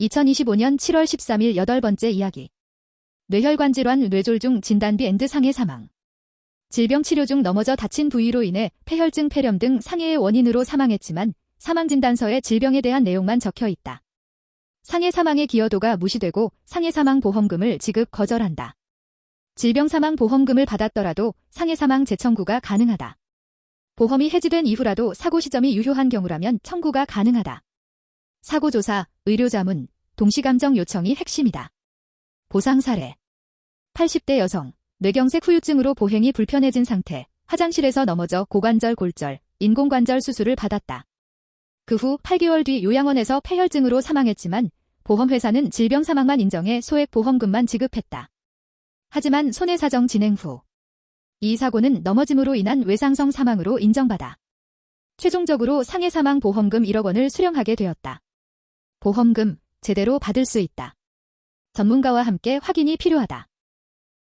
2025년 7월 13일 여덟 번째 이야기. 뇌혈관 질환 뇌졸중 진단비 앤드 상해 사망. 질병 치료 중 넘어져 다친 부위로 인해 폐혈증 폐렴 등 상해의 원인으로 사망했지만 사망 진단서에 질병에 대한 내용만 적혀 있다. 상해 사망의 기여도가 무시되고 상해 사망 보험금을 지급 거절한다. 질병 사망 보험금을 받았더라도 상해 사망 재청구가 가능하다. 보험이 해지된 이후라도 사고 시점이 유효한 경우라면 청구가 가능하다. 사고조사, 의료자문, 동시감정 요청이 핵심이다. 보상 사례 80대 여성, 뇌경색 후유증으로 보행이 불편해진 상태, 화장실에서 넘어져 고관절 골절, 인공관절 수술을 받았다. 그 후 8개월 뒤 요양원에서 폐혈증으로 사망했지만 보험회사는 질병 사망만 인정해 소액 보험금만 지급했다. 하지만 손해사정 진행 후 이 사고는 넘어짐으로 인한 외상성 사망으로 인정받아 최종적으로 상해 사망 보험금 1억 원을 수령하게 되었다. 보험금 제대로 받을 수 있다. 전문가와 함께 확인이 필요하다.